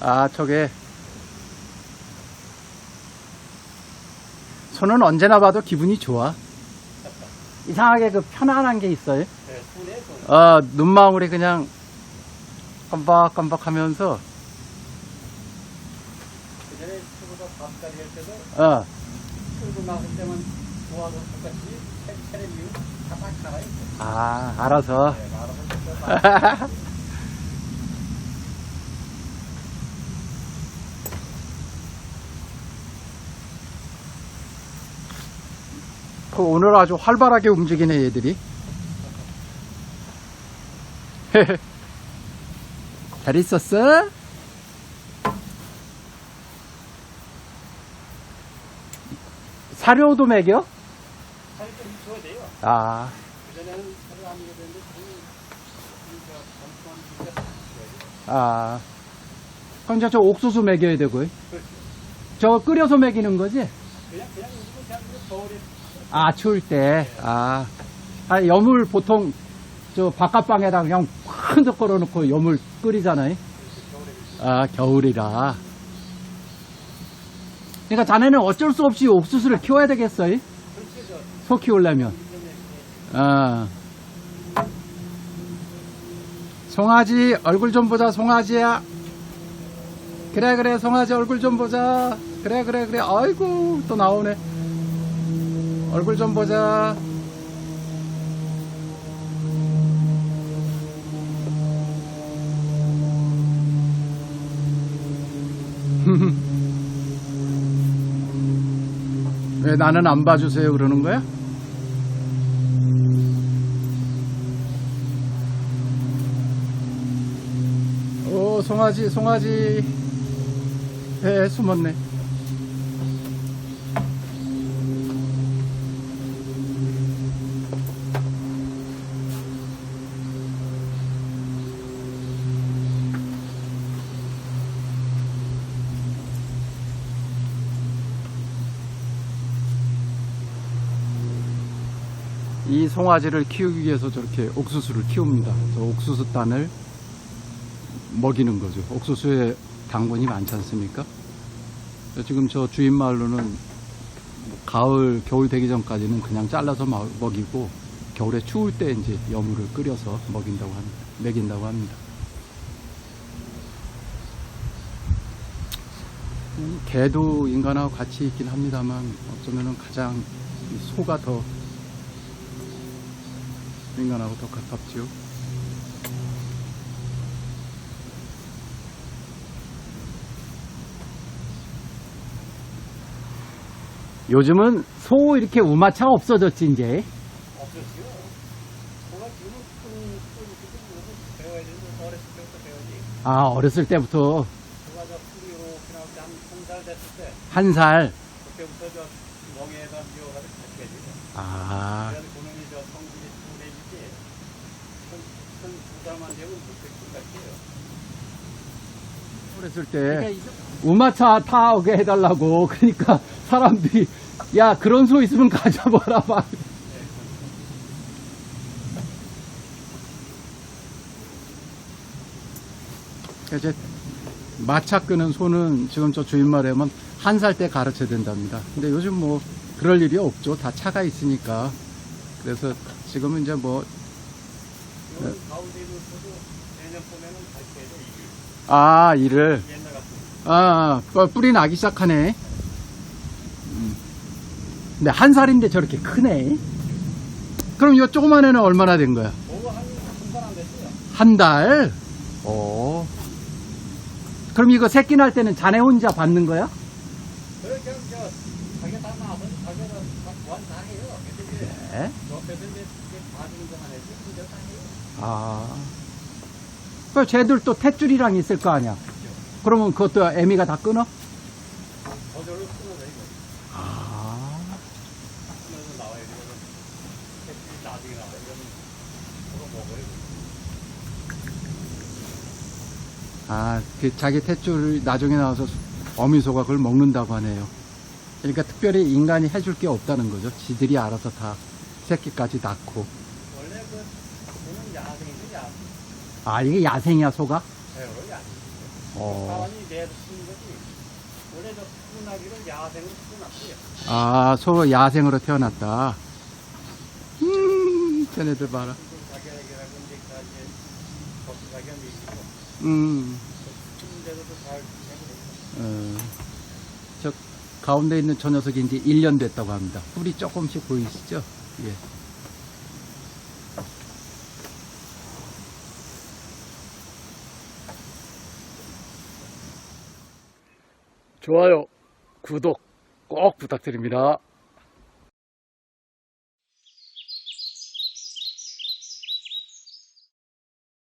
아, 저게. 손은 언제나 봐도 기분이 좋아. 이상하게 그 편안한 게 있어요. 손. 어, 눈망울이 그냥 깜박깜박 하면서, 그전에 친구가 밥까지 할 때도 어, 때만 똑같이 다딱. 아, 알아서. 네, 알아서 그 오늘 아주 활발하게 움직이네, 얘들이. 잘 있었어? 사료도 먹여? 살이 좀 돼요. 아, 그전에는. 아. 그럼 저 옥수수 먹여야 되고요. 그렇죠. 저 끓여서 먹이는 거지? 그냥 그냥 이거 그냥 겨울에 아, 추울 때. 아. 아, 염을 보통 저 바깥방에다 그냥 흔적 걸어놓고 염을 끓이잖아요. 아, 겨울이라. 그러니까 자네는 어쩔 수 없이 옥수수를 키워야 되겠어요? 소 키우려면. 아. 송아지, 얼굴 좀 보자, 송아지야. 그래, 그래, 송아지 얼굴 좀 보자. 그래, 그래, 그래. 아이고, 또 나오네. 얼굴 좀 보자. 왜 나는 안 봐주세요 그러는 거야? 오 송아지 송아지 배 숨었네 이 송아지를 키우기 위해서 저렇게 옥수수를 키웁니다. 저 옥수수 단을 먹이는 거죠. 옥수수에 당분이 많지 않습니까? 지금 저 주인 말로는 뭐 가을, 겨울 되기 전까지는 그냥 잘라서 마- 먹이고 겨울에 추울 때 이제 여물을 끓여서 먹인다고 합니다. 먹인다고 합니다. 음, 개도 인간하고 같이 있긴 합니다만 어쩌면은 가장 이 소가 더 인간하고 더 가깝지요. 요즘은 소 이렇게 우마차 없어졌지 이제. 지금은 큰, 큰, 큰, 배워야 되는데 어렸을 때부터 배우지. 아 어렸을 때부터 누가 저 풀이 이렇게 나올 때한살 됐을 때 한 살. 그때부터 저 멍에다 미워가지고 같이 해주죠. 아 그래서 그놈이 저 성질이 둥해지지. 큰두 달만 되면 그때 끝까지예요. 어렸을 때 우마차 타게 해달라고 그러니까 사람들이 야 그런 소 있으면 가져봐라 막. 이제 마차 끄는 소는 지금 저 주인 말에만 한살 때 가르쳐야 된답니다. 근데 요즘 뭐 그럴 일이 없죠. 다 차가 있으니까. 그래서 지금은 이제 뭐 아, 이를. 아, 아, 뿌리 나기 시작하네. 음. 근데 한 살인데 저렇게 크네. 그럼 이 조그만 애는 얼마나 된 거야? 한, 달? 오. 그럼 이거 새끼 날 때는 자네 혼자 받는 거야? 네. 아. 그 쟤들 또 탯줄이랑 있을 거 아니야? 그러면 그것도 애미가 다 끊어? 저절로 끊어져, 이거. 아. 끊어서 나와야 되거든. 새끼 나중에 나와요. 이러면 그거 먹어요. 아, 그 자기 탯줄을 나중에 나와서 어미소가 그걸 먹는다고 하네요. 그러니까 특별히 인간이 해줄 게 없다는 거죠. 지들이 알아서 다 새끼까지 낳고. 원래 그, 야생. 아, 이게 야생이야, 소가? 어. 사람이 내서 쓰는 거지. 원래 저 푸나기를 야생으로 푸놨어요. 아, 소 야생으로 태어났다. 음, 쟤네들 봐라. 이제 다 이제 음, 푸는데도 잘 해보고 어, 저 가운데 있는 저 녀석이 이제 1년 됐다고 합니다. 뿔이 조금씩 보이시죠? 예. 좋아요, 구독 꼭 부탁드립니다.